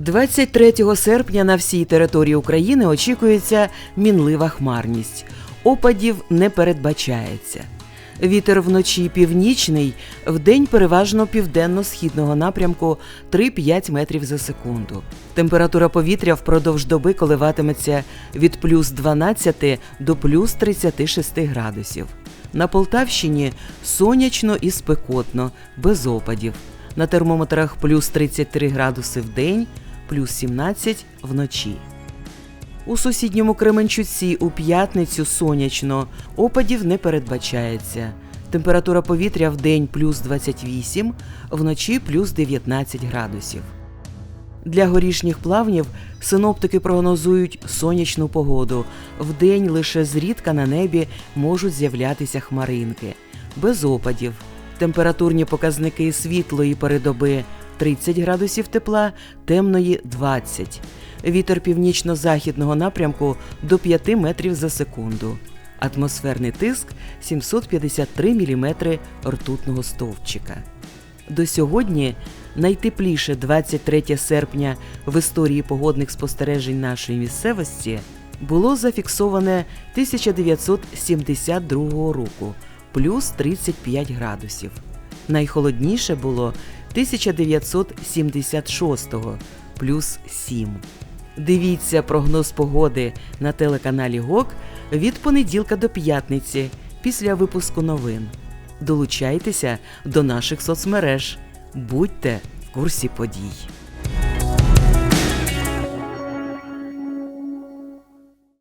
23 серпня на всій території України очікується мінлива хмарність. Опадів не передбачається. Вітер вночі північний, вдень переважно південно-східного напрямку 3-5 метрів за секунду. Температура повітря впродовж доби коливатиметься від плюс 12 до плюс 36 градусів. На Полтавщині сонячно і спекотно, без опадів. На термометрах плюс 33 градуси в день, плюс 17 вночі. У сусідньому Кременчуці у п'ятницю сонячно, опадів не передбачається. Температура повітря в день плюс 28, вночі плюс 19 градусів. Для горішніх плавнів синоптики прогнозують сонячну погоду. Вдень лише зрідка на небі можуть з'являтися хмаринки. Без опадів. Температурні показники світлої передоби 30 градусів тепла, темної 20. Вітер північно-західного напрямку до 5 метрів за секунду. Атмосферний тиск 753 мм ртутного стовпчика. До сьогодні найтепліше 23 серпня в історії погодних спостережень нашої місцевості було зафіксоване 1972 року плюс 35 градусів. Найхолодніше було 1976 плюс 7. Дивіться прогноз погоди на телеканалі ГОК від понеділка до п'ятниці після випуску новин. Долучайтеся до наших соцмереж. Будьте в курсі подій.